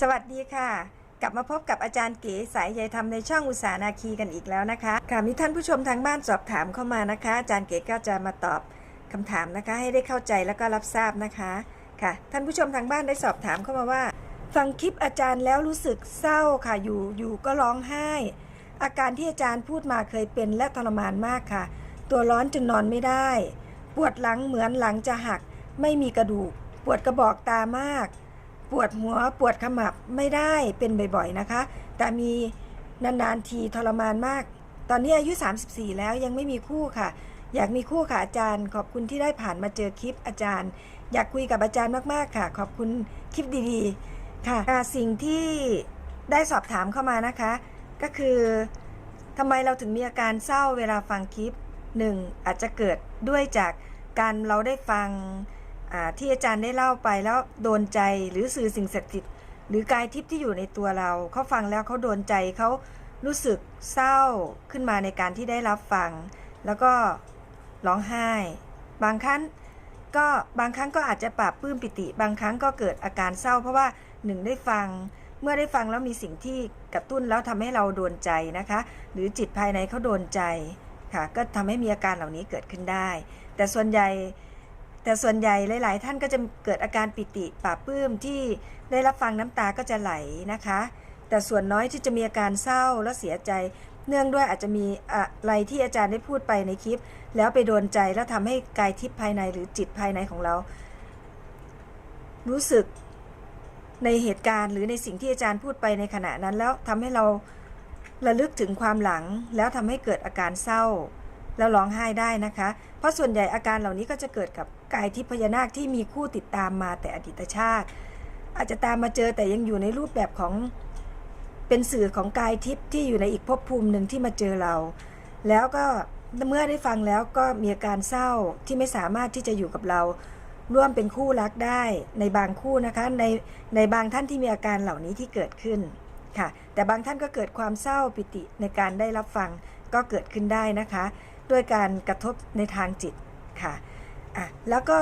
สวัสดีค่ะ กลับมาพบกับอาจารย์เก๋สายใยธรรมในช่องอุตสาหนาคีกันอีกแล้วนะคะค่ะมีท่านผู้ชมทางบ้านสอบถามเข้ามานะคะ อาจารย์เก๋ก็จะมาตอบคำถามนะคะ ให้ได้เข้าใจแล้วก็รับทราบนะคะค่ะ ท่านผู้ชมทางบ้านได้สอบถามเข้ามาว่า ฟังคลิปอาจารย์แล้วรู้สึกเศร้าค่ะอยู่อยู่ก็ร้องไห้ อาการที่อาจารย์พูดมาเคยเป็นและทรมานมากค่ะ ตัวร้อนจนนอนไม่ได้ ปวดหลังเหมือนหลังจะหัก ไม่มีกระดูก ปวดกระบอกตามาก ปวดหัวปวดขมับไม่ได้เป็นบ่อยๆนะคะ แต่มีนานๆทีทรมานมาก ตอนนี้อายุ 34 แล้วยังไม่มีคู่ค่ะ อยากมีคู่ค่ะอาจารย์ ขอบคุณที่ได้ผ่านมาเจอคลิปอาจารย์ อยากคุยกับอาจารย์มากๆค่ะ ขอบคุณคลิปดีๆค่ะสิ่งที่ได้สอบถามเข้ามานะคะ ก็คือทำไมเราถึงมีอาการเศร้าเวลาฟังคลิปหนึ่งอาจจะเกิดด้วยจากการเราได้ฟัง ที่อาจารย์ได้เล่าไปแล้วโดนใจหรือสื่อสิ่งศักดิ์สิทธิ์หรือกายทิพย์ที่อยู่ในตัวเราเขาฟังแล้วเขาโดนใจเขารู้สึกเศร้าขึ้นมาในการที่ได้รับฟัง แล้วก็ร้องไห้ บางครั้งก็บางครั้งก็อาจจะปราบปื้มปิติ บางครั้งก็เกิดอาการเศร้า เพราะว่าหนึ่งได้ฟังเมื่อได้ฟังแล้วมีสิ่งที่กระตุ้นแล้วทำให้เราโดนใจนะคะ หรือจิตภายในเขาโดนใจค่ะ ก็ทำให้มีอาการเหล่านี้เกิดขึ้นได้ แต่ส่วนใหญ่ แต่ส่วนใหญ่หลาย ๆ ท่านก็จะเกิดอาการปิติปลาปื้มที่ได้รับฟังน้ำตาก็จะไหลนะคะ แต่ส่วนน้อยที่จะมีอาการเศร้าและเสียใจ เนื่องด้วยอาจจะมีอะไรที่อาจารย์ได้พูดไปในคลิป แล้วไปโดนใจแล้วทำให้กายทิพย์ภายในหรือจิตภายในของเรา รู้สึกในเหตุการณ์หรือในสิ่งที่อาจารย์พูดไปในขณะนั้นแล้วทำให้เราระลึกถึงความหลังแล้วทำให้เกิดอาการเศร้า แล้วร้องไห้ได้นะคะ เพราะส่วนใหญ่อาการเหล่านี้ก็จะเกิดกับกายทิพย์พญานาคที่มีคู่ติดตามมาแต่อดีตชาติ อาจจะตามมาเจอแต่ยังอยู่ในรูปแบบของเป็นสื่อของกายทิพย์ที่อยู่ในอีกภพภูมิหนึ่งที่มาเจอเรา แล้วก็เมื่อได้ฟังแล้วก็มีอาการเศร้าที่ไม่สามารถที่จะอยู่กับเรา ร่วมเป็นคู่รักได้ในบางคู่นะคะในในบางท่านที่มีอาการเหล่านี้ที่เกิดขึ้นค่ะ แต่บางท่านก็เกิดความเศร้าปิติในการได้รับฟังก็เกิดขึ้นได้นะคะ ด้วยการกระทบในทางจิตค่ะอะแล้วก็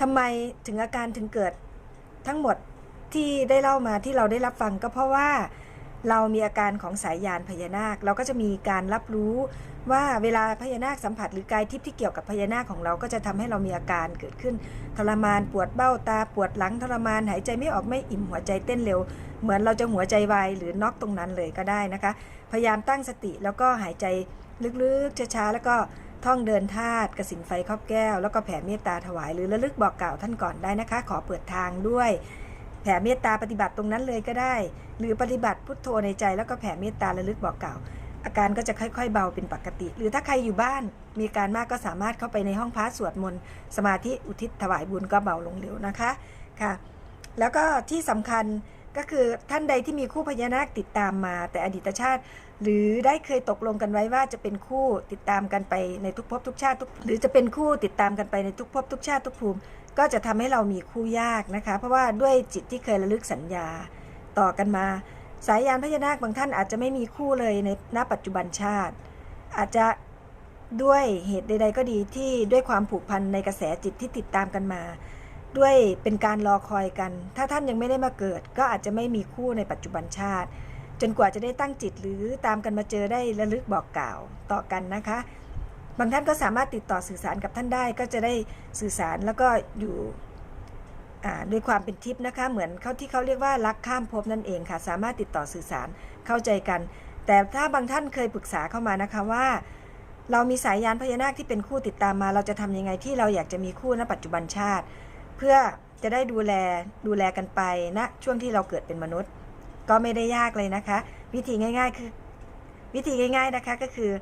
ทำไมถึงอาการถึงเกิดทั้งหมดที่ได้เล่ามาที่เราได้รับฟังก็เพราะว่าเรามีอาการของสายยานพญานาค เราก็จะมีการรับรู้ว่าเวลาพญานาคสัมผัสหรือกายทิพย์ที่เกี่ยวกับพญานาคของเราก็จะทำให้เรามีอาการเกิดขึ้น ทรมานปวดเบ้าตาปวดหลังทรมานหายใจไม่ออกไม่อิ่มหัวใจเต้นเร็ว เหมือนเราจะหัวใจวายหรือน็อกตรงนั้นเลยก็ได้นะคะ พยายามตั้งสติแล้วก็หายใจ ลึกๆช้าๆแล้วก็ท่องเดินธาตุกสินไฟครอบแก้ว แล้วก็แผ่เมตตาถวายหรือระลึกบอกกล่าวท่านก่อนได้นะคะ ขอเปิดทางด้วย แผ่เมตตาปฏิบัติตรงนั้นเลยก็ได้ หรือปฏิบัติพุทโธในใจ แล้วก็แผ่เมตตาระลึกบอกกล่าว อาการก็จะค่อย ๆ เบาเป็นปกติ หรือถ้าใครอยู่บ้านมีการมากก็สามารถเข้าไปในห้องพระสวดมนต์สมาธิอุทิศถวายบุญก็เบาลงเร็วนะคะค่ะ แล้วก็ที่สำคัญ ก็คือท่านใดที่มีคู่พญานาคติดตามมา แต่อดีตชาติ หรือได้เคยตกลงกันไว้ว่าจะเป็นคู่ติดตามกันไปในทุกภพทุกชาติทุกหรือจะเป็นคู่ติดตามกันไปในทุกภพทุกชาติทุกภูมิ ก็จะทำให้เรามีคู่ยากนะคะ เพราะว่าด้วยจิตที่เคยระลึกสัญญาต่อกันมา สายยานพญานาคบางท่านอาจจะไม่มีคู่เลยในณปัจจุบันชาติ อาจจะด้วยเหตุใดๆก็ดีที่ด้วยความผูกพันในกระแสจิตที่ติดตามกันมา ด้วยเป็นการรอคอยกัน ถ้าท่านยังไม่ได้มาเกิด ก็อาจจะไม่มีคู่ในปัจจุบันชาติ จนกว่าจะได้ตั้งจิตหรือตามกันมาเจอได้ระลึกบอกกล่าวต่อกันนะคะ บางท่านก็สามารถติดต่อสื่อสารกับท่านได้ ก็จะได้สื่อสารแล้วก็อยู่ด้วยความเป็นทิพย์นะคะ เหมือนเขาที่เขาเรียกว่ารักข้ามภพนั่นเองค่ะ สามารถติดต่อสื่อสารเข้าใจกัน แต่ถ้าบางท่านเคยปรึกษาเข้ามานะคะว่า เรามีสายยานพญานาคที่เป็นคู่ติดตามมา เราจะทำยังไงที่เราอยากจะมีคู่ณปัจจุบันชาติ เพื่อจะได้ดูแลดูแลกันไปณนะช่วงที่เราเกิดเป็นมนุษย์ ก็ไม่ได้ยากเลยนะคะ วิธีง่ายๆ คือ วิธีง่าย ๆนะคะก็คือ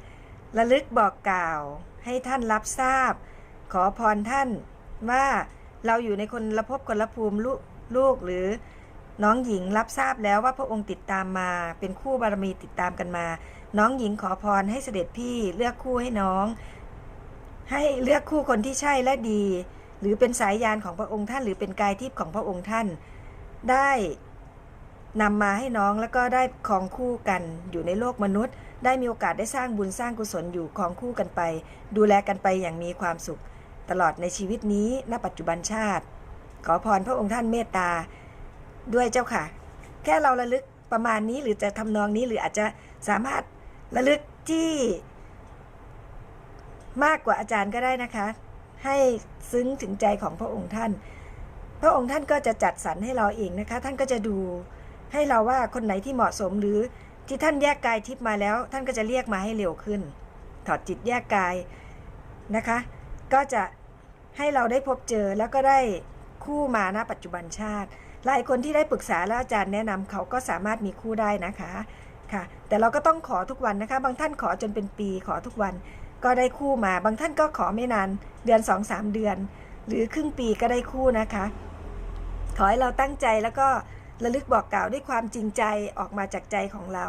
ระลึกบอกกล่าวให้ท่านรับทราบ ขอพรท่านว่าเราอยู่ในคนละภพคนละภูมิลูกลูกหรือน้องหญิงรับทราบแล้วว่าพระองค์ติดตามมา เป็นคู่บารมีติดตามกันมา น้องหญิงขอพรให้เสด็จพี่เลือกคู่ให้น้อง ให้เลือกคู่คนที่ใช่และดี หรือเป็นสายยานของพระองค์ท่าน หรือเป็นกายทิพย์ของพระองค์ท่าน ได้นำมาให้น้องแล้วก็ได้ครองคู่กันอยู่ในโลกมนุษย์ ได้มีโอกาสได้สร้างบุญสร้างกุศลอยู่ครองคู่กันไป ดูแลกันไปอย่างมีความสุข ตลอดในชีวิตนี้ณปัจจุบันชาติ ขอพรพระองค์ท่านเมตตา ด้วยเจ้าค่ะ แค่เราระลึกประมาณนี้หรือจะทำนองนี้หรืออาจจะสามารถระลึกที่ มากกว่าอาจารย์ก็ได้นะคะ ให้ซึ้งถึงใจของพระองค์ท่าน พระองค์ท่านก็จะจัดสรรให้เราเองนะคะ ท่านก็จะดูให้เราว่าคนไหนที่เหมาะสมหรือที่ท่านแยกกายทิพย์มาแล้ว ท่านก็จะเรียกมาให้เร็วขึ้น ถอดจิตแยกกายนะคะ ก็จะให้เราได้พบเจอแล้วก็ได้คู่มาณปัจจุบันชาติ หลายคนที่ได้ปรึกษาแล้วอาจารย์แนะนำเขาก็สามารถมีคู่ได้นะคะค่ะ แต่เราก็ต้องขอทุกวันนะคะ บางท่านขอจนเป็นปีขอทุกวัน ก็ได้คู่มา บางท่านก็ขอไม่นานเดือน2อสเดือน หรือครึ่งปีก็ได้คู่นะคะ ขอให้เราตั้งใจแล้วก็ระลึกบอกกล่าวด้วยความจริงใจออกมาจากใจของเรา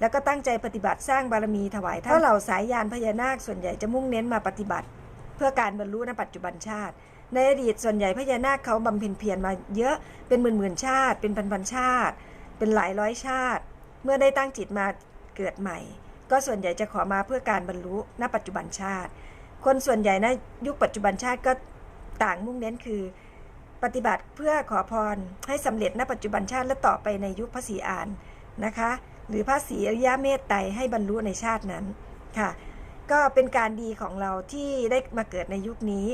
แล้วก็ตั้งใจปฏิบัติสร้างบารมีถวายท่านเพราะเหล่าสายยานพญานาคส่วนใหญ่จะมุ่งเน้นมาปฏิบัติ เพื่อการบรรลุในปัจจุบันชาติ ในอดีตส่วนใหญ่พญานาคเขาบำเพ็ญเพียรมาเยอะเป็นหมื่นหมื่นชาติ เป็นพันพันชาติ เป็นหลายร้อยชาติ เมื่อได้ตั้งจิตมาเกิดใหม่ ก็ส่วนใหญ่จะขอมาเพื่อการบรรลุณปัจจุบันชาติ คนส่วนใหญ่ในยุคปัจจุบันชาติก็ต่างมุ่งเน้นคือ ปฏิบัติเพื่อขอพรให้สำเร็จณปัจจุบันชาติและต่อไปในยุคพระศรีอานนะคะ หรือพระศรีอริยเมตไตรให้บรรลุในชาตินั้นค่ะ ก็เป็นการดีของเราที่ได้มาเกิดในยุคนี้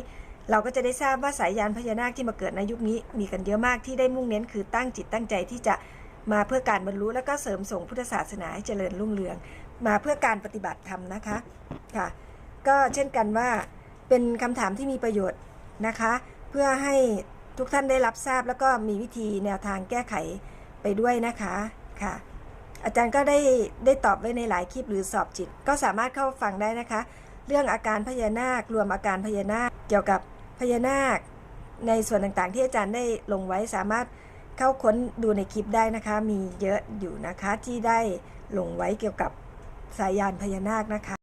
เราก็จะได้ทราบว่าสายยานพญานาคที่มาเกิดในยุคนี้ มีกันเยอะมากที่ได้มุ่งเน้นคือตั้งจิตตั้งใจที่จะมาเพื่อการบรรลุแล้วก็เสริมส่งพุทธศาสนาให้เจริญรุ่งเรือง มาเพื่อการปฏิบัติธรรมนะคะค่ะ ก็เช่นกันว่าเป็นคำถามที่มีประโยชน์นะคะ เพื่อให้ทุกท่านได้รับทราบแล้วก็มีวิธีแนวทางแก้ไขไปด้วยนะคะค่ะ อาจารย์ก็ได้ได้ตอบไว้ในหลายคลิปหรือสอบจิต ก็สามารถเข้าฟังได้นะคะ เรื่องอาการพญานาครวมอาการพญานาคเกี่ยวกับพญานาค ในส่วนต่างๆ ที่อาจารย์ได้ลงไว้สามารถเข้าค้นดูในคลิปได้นะคะ มีเยอะอยู่นะคะที่ได้ลงไว้เกี่ยวกับ สายยานพญานาคนะคะ